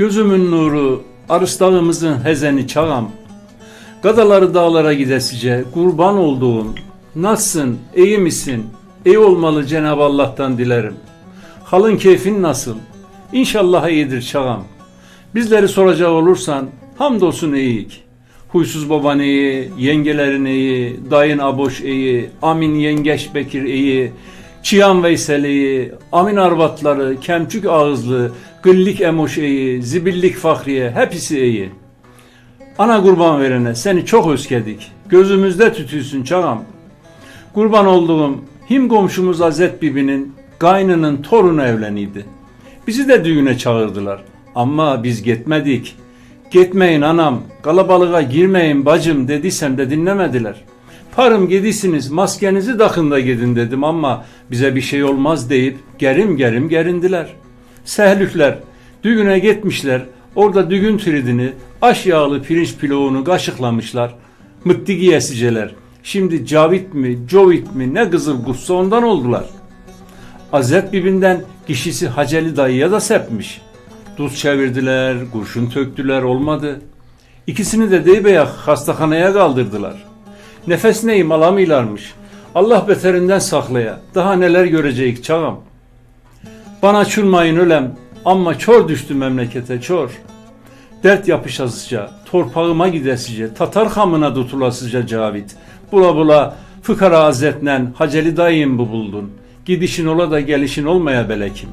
Gözümün nuru, arıslağımızın hezeni çağam. Gadaları dağlara gidesice, kurban olduğum. Nasılsın, iyi misin? İyi olmalı Cenab-ı Allah'tan dilerim. Halın keyfin nasıl? İnşallah iyidir çağam. Bizleri soracak olursan, hamdolsun iyiyik. Huysuz baban iyi, yengelerin iyi, dayın aboş iyi, amin yengeç Bekir iyi, Çiyan Veysel iyi, amin arvatları, kemçük ağızlı, gıllik emoş iyi, zibillik Fahriye, hepsi iyi. Ana kurban verene seni çok özledik. Gözümüzde tütüysün çağam. Kurban olduğum him komşumuz Azet Bibi'nin kaynının torunu evleniydi. Bizi de düğüne çağırdılar. Ama biz gitmedik. Gitmeyin anam, kalabalığa girmeyin bacım dediysem de dinlemediler. Parım gidisiniz maskenizi takın da gidin dedim ama bize bir şey olmaz deyip gerim gerim gerindiler. Sehlükler düğüne gitmişler orada düğün tridini aş yağlı pirinç pilavını kaşıklamışlar. Mıttı giyesiceler. Şimdi Cavit mi, Covit mi ne kızıl kutsa ondan oldular. Azet bibinden kişisi Haceli dayıya da sepmiş. Duz çevirdiler, kurşun töktüler olmadı. İkisini de Deybe'ye hastahaneye kaldırdılar. Nefes neyim alamıyorlarmış. Allah beterinden saklaya. Daha neler görecek çağım. Bana çürmayın ölem. Ama çor düştü memlekete çor. Dert yapışasıca, torpağıma gidesice, Tatar hamına tutulasıca Cavit. Bula bula fıkara hazretnen Haceli dayım bu buldun. Gidişin ola da gelişin olmaya belekim.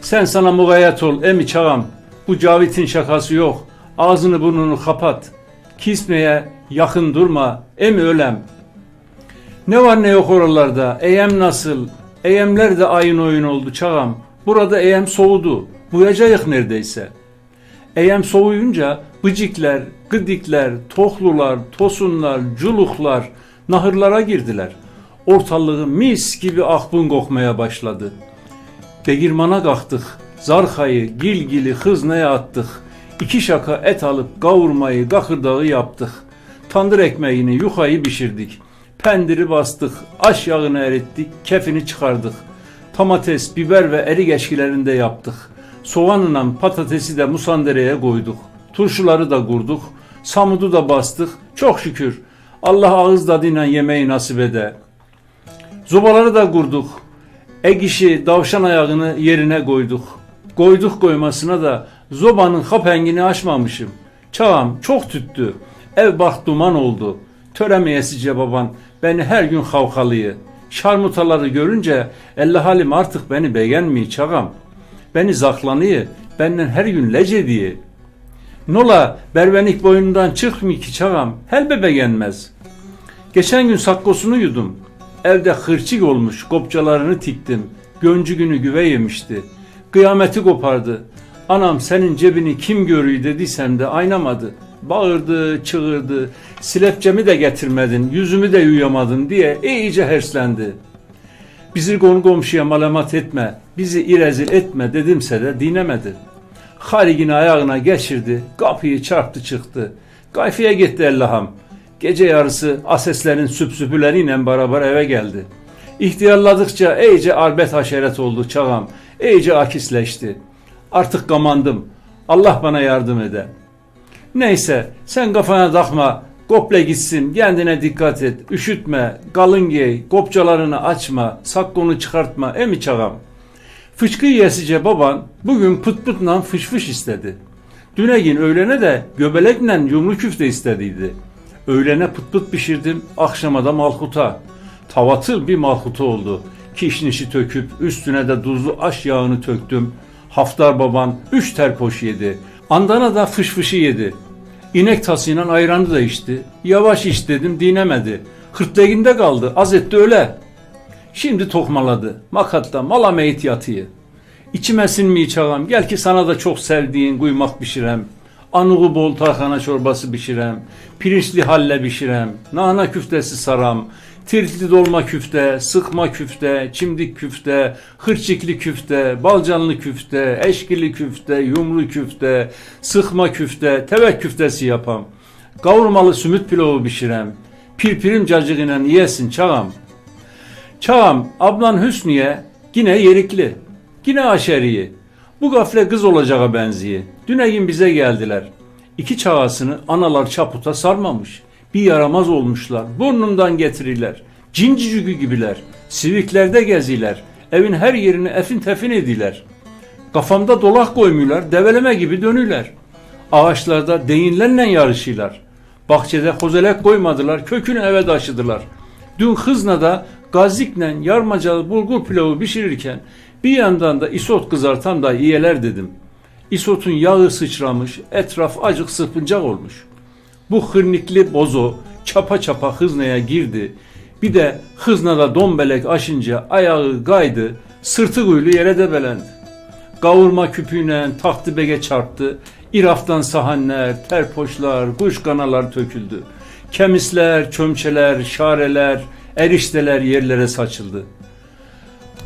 Sen sana mugayyet ol emi çağam. Bu Cavit'in şakası yok. Ağzını burnunu kapat. Kismeye yakın durma. Emi ölem. Ne var ne yok oralarda. Eyem nasıl? Eyemler de ayın oyun oldu çağam. Burada eyem soğudu. Buyacayık neredeyse. Eyem soğuyunca bıcikler, gıdikler, tohlular, tosunlar, culuklar nahırlara girdiler. Ortalığı mis gibi akbun kokmaya başladı. Degirmana kalktık. Zarkayı, gilgili, hızneye attık. İki şaka et alıp kavurmayı, kakırdağı yaptık. Tandır ekmeğini, yukayı pişirdik. Pendiri bastık, aş yağını erittik, kefini çıkardık. Domates, biber ve erik eşkilerini de yaptık. Soğanla patatesi de musandereye koyduk. Turşuları da kurduk. Samudu da bastık. Çok şükür. Allah ağız tadıyla yemeği nasip ede. Zobaları da kurduk. Egişi davşan ayağını yerine koyduk. Koyduk koymasına da zobanın kapengini açmamışım. Çağım çok tüttü. Ev bak duman oldu. Töremeyesice baban beni her gün havkalıyı. Şarmutaları görünce elle halim artık beni beğenmiyor çağam. Beni zaklanıyı benden her gün lece diye. Nola berbenik boyundan çıkmıyor ki çağam. Helbe beğenmez. Geçen gün sakkosunu yudum. Evde hırçık olmuş, kopçalarını tiktim. Göncü günü güve yemişti. Kıyameti kopardı. Anam senin cebini kim görüyor dediysem de aynamadı. Bağırdı, çığırdı. Silepçemi de getirmedin, yüzümü de yuyamadın diye iyice herslendi. Bizi konu komşuya malamat etme, bizi irezil etme dedimse de dinemedi. Harigini ayağına geçirdi, kapıyı çarptı çıktı. Kayfiye gitti Allah'ım. Gece yarısı aseslerin süpsüpüleriyle beraber eve geldi. İhtiyarladıkça iyice arbet haşeret oldu çağam. iyice akisleşti. Artık kamandım. Allah bana yardım ede. Neyse sen kafana takma. Kople gitsin kendine dikkat et. Üşütme, kalın giy, kopçalarını açma, sakkonu çıkartma emi çağam. Fıçkı yesice baban bugün pıt pıtla fış fış istedi. Düne öğlene de göbelekle yumru küfte istediydi. Öğlene pıt pıt pişirdim, akşama da malhuta. Tavatıl bir malhuta oldu. Kişnişi töküp üstüne de tuzlu aş yağını töktüm. Haftar baban üç terpoş yedi. Andana da fış fışı yedi. İnek tasıyla ayranı da içti. Yavaş iç dedim dinemedi. Hırtleginde kaldı az etti öyle. Şimdi tokmaladı. Makatta mala meyit yatıyı. İçimesin mi çağam gel ki sana da çok sevdiğin kuymak pişirem. Anuğu bol tarhana çorbası pişirem. Pirinçli halle pişirem. Nana küftesi saram. Tirtli dolma küfte, sıkma küfte, çimdik küfte, hırçıklı küfte, balcanlı küfte, eşkili küfte, yumru küfte, sıkma küfte, tevek küftesi yapam. Kavurmalı sümüt pilavı pişirem. Pirpirim cacığıyla yiyesin çağam. Çağam ablan Hüsniye yine yerikli, yine aşeriyi. Bu gafle kız olacağa benziyor. Düneyin bize geldiler. İki çağasını analar çaputa sarmamış. Bir yaramaz olmuşlar. Burnundan getirirler. Cincicügü gibiler. Siviklerde geziler. Evin her yerini efin tefin ediler. Kafamda dolak koymuyorlar. Develeme gibi dönüler. Ağaçlarda deyinlerle yarışırlar. Bahçede kozelek koymadılar. Kökünü eve taşıdılar. Dün Hızna'da gazikle yarmacalı bulgur pilavı pişirirken bir yandan da isot kızartan da yiyeler dedim. İsotun yağı sıçramış, etraf acık sırpıncak olmuş. Bu hırnikli bozo çapa çapa Hızna'ya girdi. Bir de Hızna'da dombelek aşınca ayağı gaydı, sırtı kuyulu yere debelendi. Kavurma küpüyle tahtı bege çarptı. İraftan sahanler, terpoşlar, kuş kanalar töküldü. Kemisler, çömçeler, şareler, erişteler yerlere saçıldı.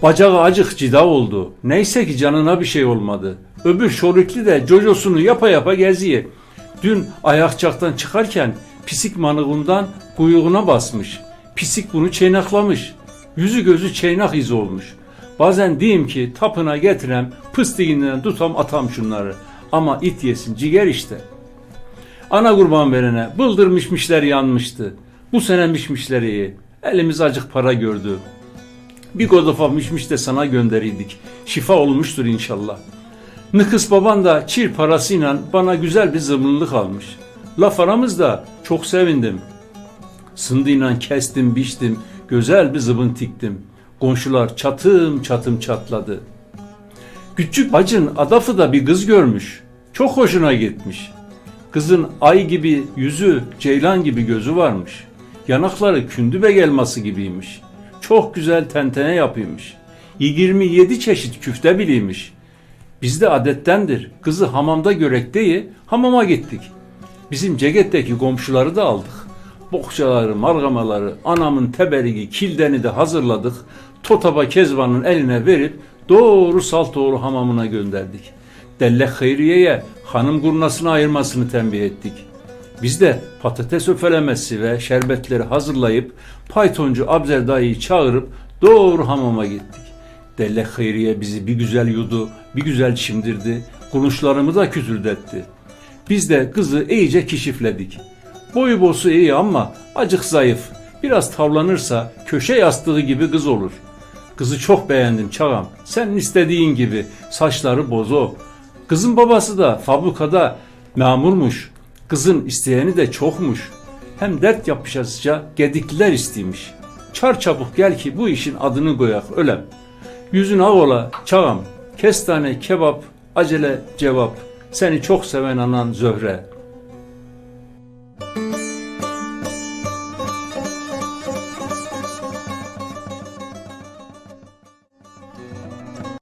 Bacağı acık cida oldu. Neyse ki canına bir şey olmadı. Öbür şorikli de cocosunu yapa yapa geziyor. Dün ayakçaktan çıkarken pisik manığından kuyruğuna basmış. Pisik bunu çeynaklamış. Yüzü gözü çeynak izi olmuş. Bazen diyeyim ki tapına getirem pıstiğinden tutam atam şunları. Ama it yesin ciger işte. Ana kurban verene bıldır mişmişler yanmıştı. Bu sene mişmişler. Elimiz acık para gördü. Bir godofa mişmiş de sana gönderirdik. Şifa olmuştur inşallah. Nıkıs baban da çir parasıyla bana güzel bir zımrılık almış. Laf aramızda çok sevindim. Sındıyla kestim biçtim, güzel bir zıbın tiktim. Komşular çatım çatım çatladı. Küçük bacın adafı da bir kız görmüş. Çok hoşuna gitmiş. Kızın ay gibi yüzü, ceylan gibi gözü varmış. Yanakları kündübek elması gibiymiş. Çok güzel tentene yapıymış. 27 çeşit küfte biliymiş. Bizde adettendir. Kızı hamamda görek diye hamama gittik. Bizim cegetteki komşuları da aldık. Bokçaları, margamaları, anamın teberigi, kildeni de hazırladık. Totaba Kezban'ın eline verip doğru Saltoğlu hamamına gönderdik. Delle Hayriye'ye hanım kurnasını ayırmasını tembih ettik. Biz de patates öfelemesi ve şerbetleri hazırlayıp paytoncu Abzer çağırıp doğru hamama gittik. Delle Hayriye bizi bir güzel yudu, bir güzel çimdirdi, kulunçlarımı da kütürdetti. Biz de kızı iyice kişifledik. Boyu bosu iyi ama acık zayıf. Biraz tavlanırsa köşe yastığı gibi kız olur. Kızı çok beğendim çağam. Senin istediğin gibi. Saçları bozo. Kızın babası da fabrikada memurmuş. Kızın isteyeni de çokmuş. Hem dert yapışasıca gedikliler isteymiş. Çar çabuk gel ki bu işin adını koyak ölem. Yüzün ağ ola çağam. Kestane kebap acele cevap. Seni çok seven anan Zöhre.